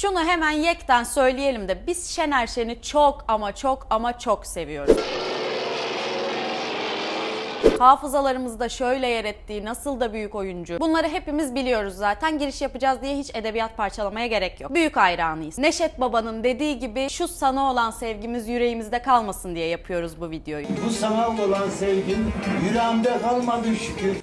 Şunu hemen yekten söyleyelim de biz Şener Şen'i çok ama çok ama çok seviyoruz. Hafızalarımızda şöyle yer ettiği, nasıl da büyük oyuncu. Bunları hepimiz biliyoruz zaten. Giriş yapacağız diye hiç edebiyat parçalamaya gerek yok. Büyük hayranıyız. Neşet Baba'nın dediği gibi şu sana olan sevgimiz yüreğimizde kalmasın diye yapıyoruz bu videoyu. Bu sana olan sevgim yüreğimde kalmadı şükür.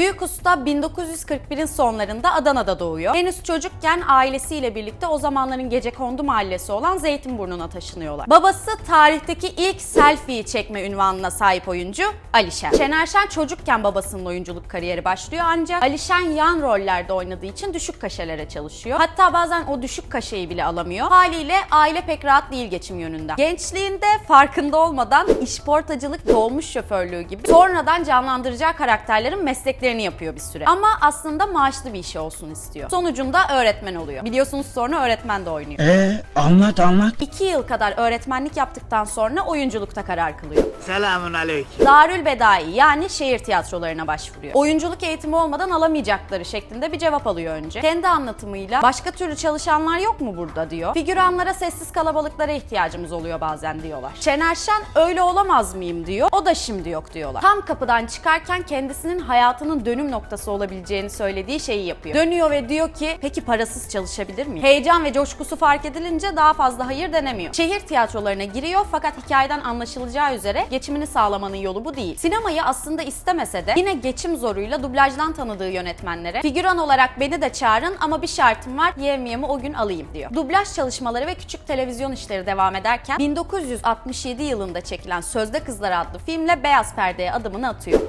Büyük Usta 1941'in sonlarında Adana'da doğuyor. Henüz çocukken ailesiyle birlikte o zamanların gecekondu mahallesi olan Zeytinburnu'na taşınıyorlar. Babası tarihteki ilk selfie çekme ünvanına sahip oyuncu Alişen. Şener Şen çocukken babasının oyunculuk kariyeri başlıyor ancak Alişen yan rollerde oynadığı için düşük kaşelere çalışıyor. Hatta bazen o düşük kaşeyi bile alamıyor. Haliyle aile pek rahat değil geçim yönünden. Gençliğinde farkında olmadan işportacılık, dolmuş şoförlüğü gibi sonradan canlandıracağı karakterlerin mesleklerini yapıyor bir süre. Ama aslında maaşlı bir işi olsun istiyor. Sonucunda öğretmen oluyor. Biliyorsunuz sonra öğretmen de oynuyor. Ee, anlat anlat. 2 yıl kadar öğretmenlik yaptıktan sonra oyunculukta karar kılıyor. Selamun aleyküm. Darül Bedai yani şehir tiyatrolarına başvuruyor. Oyunculuk eğitimi olmadan alamayacakları şeklinde bir cevap alıyor önce. Kendi anlatımıyla başka türlü çalışanlar yok mu burada diyor. Figüranlara sessiz kalabalıklara ihtiyacımız oluyor bazen diyorlar. Şener Şen öyle olamaz mıyım diyor. O da şimdi yok diyorlar. Tam kapıdan çıkarken kendisinin hayatının dönüm noktası olabileceğini söylediği şeyi yapıyor. Dönüyor ve diyor ki peki parasız çalışabilir miyim? Heyecan ve coşkusu fark edilince daha fazla hayır denemiyor. Şehir tiyatrolarına giriyor fakat hikayeden anlaşılacağı üzere geçimini sağlamanın yolu bu değil. Sinemayı aslında istemese de yine geçim zoruyla dublajdan tanıdığı yönetmenlere figüran olarak beni de çağırın ama bir şartım var yevmiyemi o gün alayım diyor. Dublaj çalışmaları ve küçük televizyon işleri devam ederken 1967 yılında çekilen Sözde Kızlar adlı filmle beyaz perdeye adımını atıyor.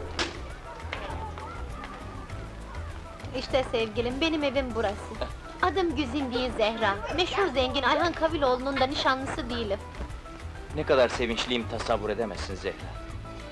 İşte sevgilim benim evim burası. Adım Güzin değil Zehra. Meşhur zengin Ayhan Kaviloğlu'nun da nişanlısı değilim. Ne kadar sevinçliyim tasavvur edemezsin Zehra.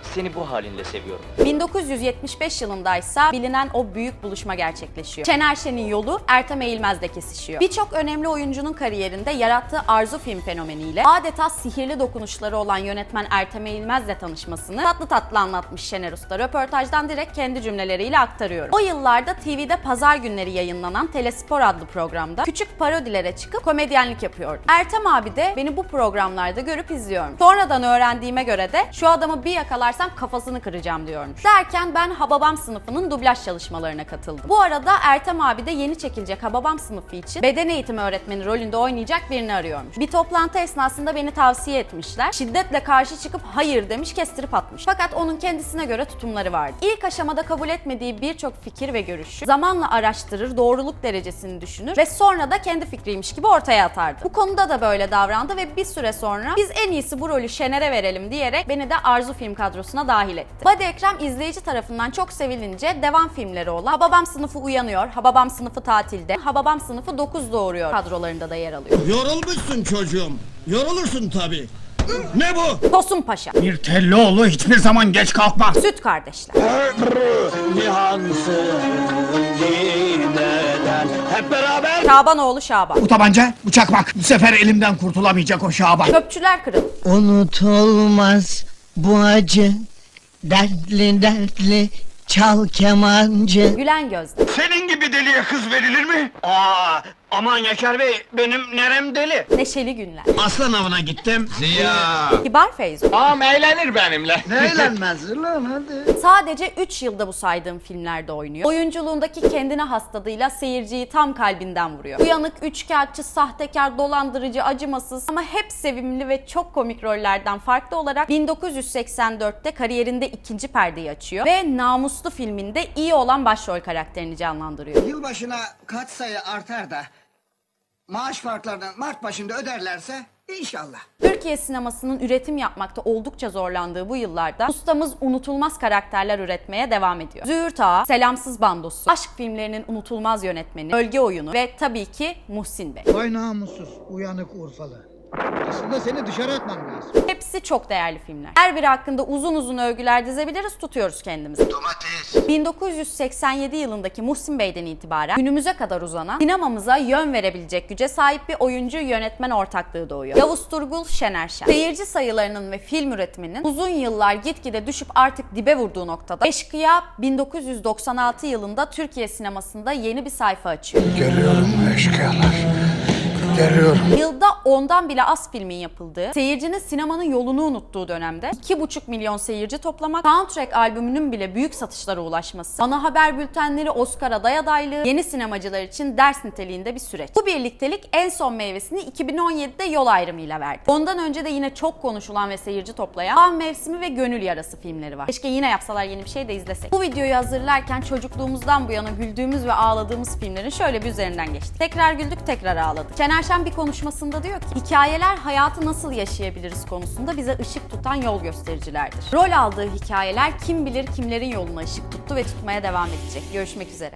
Seni bu halinle seviyorum. 1975 yılındaysa bilinen o büyük buluşma gerçekleşiyor. Şener Şen'in yolu Ertem Eğilmez'le kesişiyor. Birçok önemli oyuncunun kariyerinde yarattığı arzu film fenomeniyle adeta sihirli dokunuşları olan yönetmen Ertem Eğilmez'le tanışmasını tatlı tatlı anlatmış Şener Usta. Röportajdan direkt kendi cümleleriyle aktarıyorum. O yıllarda TV'de pazar günleri yayınlanan Telespor adlı programda küçük parodilere çıkıp komedyenlik yapıyordu. Ertem abi de beni bu programlarda görüp izliyorum. Sonradan öğrendiğime göre de şu adamı bir yakalarsam kafasını kıracağım diyormuş. Derken ben Hababam sınıfının dublaj çalışmalarına katıldım. Bu arada Ertem abi de yeni çekilecek Hababam sınıfı için beden eğitimi öğretmeni rolünde oynayacak birini arıyormuş. Bir toplantı esnasında beni tavsiye etmişler. Şiddetle karşı çıkıp hayır demiş kestirip atmış. Fakat onun kendisine göre tutumları vardı. İlk aşamada kabul etmediği birçok fikir ve görüşü zamanla araştırır, doğruluk derecesini düşünür ve sonra da kendi fikriymiş gibi ortaya atardı. Bu konuda da böyle davrandı ve bir süre sonra biz en iyisi bu rolü Şener'e verelim diyerek beni de Arzu Film kadrosuna dahil etti. Badi Ekrem izleyici tarafından çok sevilince devam filmleri olan Hababam sınıfı uyanıyor, Hababam sınıfı tatilde, Hababam sınıfı 9 doğuruyor kadrolarında da yer alıyor. Yorulmuşsun çocuğum. Yorulursun tabii. Ne bu? Tosun Paşa, Bir Telloğlu hiçbir zaman geç kalkmaz. Süt Kardeşler, hep beraber. Şabanoğlu Şaban, Bu tabanca, bu çakmak. Bu sefer elimden kurtulamayacak o Şaban. Çöpçüler Kralı, Unutulmaz bu acı Dertli dertli çal kemancı Gülen Gözde, Senin gibi deliye kız verilir mi? Aa, aman Yaşar Bey benim nerem deli. Neşeli Günler, Aslan avına gittim. Kibar Feyzo. Ağam eğlenir benimle. Ne eğlenmez lan hadi. Sadece 3 yılda bu saydığım filmlerde oynuyor. Oyunculuğundaki kendine hastalığıyla seyirciyi tam kalbinden vuruyor. Uyanık, üçkağıtçı, sahtekar, dolandırıcı, acımasız ama hep sevimli ve çok komik rollerden farklı olarak 1984'te kariyerinde ikinci perdeyi açıyor ve Namuslu filminde iyi olan başrol karakterini canlandırıyor. Yılbaşına kaç sayı artar da maaş farklarını Mart başında öderlerse inşallah. Türkiye sinemasının üretim yapmakta oldukça zorlandığı bu yıllarda ustamız unutulmaz karakterler üretmeye devam ediyor. Züğürt Ağa, Selamsız Bandosu, aşk filmlerinin unutulmaz yönetmeni, Bölge Oyunu ve tabii ki Muhsin Bey. Vay namussuz, uyanık Urfalı. Aslında seni dışarı atmam lazım. Hepsi çok değerli filmler. Her biri hakkında uzun uzun övgüler dizebiliriz, tutuyoruz kendimizi. Domates. 1987 yılındaki Muhsin Bey'den itibaren günümüze kadar uzanan sinemamıza yön verebilecek güce sahip bir oyuncu yönetmen ortaklığı doğuyor. Yavuz Turgul Şener Şen. Seyirci sayılarının ve film üretiminin uzun yıllar gitgide düşüp artık dibe vurduğu noktada Eşkıya 1996 yılında Türkiye sinemasında yeni bir sayfa açıyor. Görüyorum eşkıyalar. Görüyorum. Yılda ondan bile az filmin yapıldığı, seyircinin sinemanın yolunu unuttuğu dönemde 2,5 milyon seyirci toplamak, soundtrack albümünün bile büyük satışlara ulaşması, ana haber bültenleri Oscar aday adaylığı, yeni sinemacılar için ders niteliğinde bir süreç. Bu birliktelik en son meyvesini 2017'de yol ayrımıyla verdi. Ondan önce de yine çok konuşulan ve seyirci toplayan Av Mevsimi ve Gönül Yarası filmleri var. Keşke yine yapsalar yeni bir şey de izlesek. Bu videoyu hazırlarken çocukluğumuzdan bu yana güldüğümüz ve ağladığımız filmlerin şöyle bir üzerinden geçtik. Tekrar güldük, tekrar ağladık. Şener Şen bir konuşmasında diyor ki, hikayeler hayatı nasıl yaşayabiliriz konusunda bize ışık tutan yol göstericilerdir. Rol aldığı hikayeler kim bilir kimlerin yoluna ışık tuttu ve tutmaya devam edecek. Görüşmek üzere.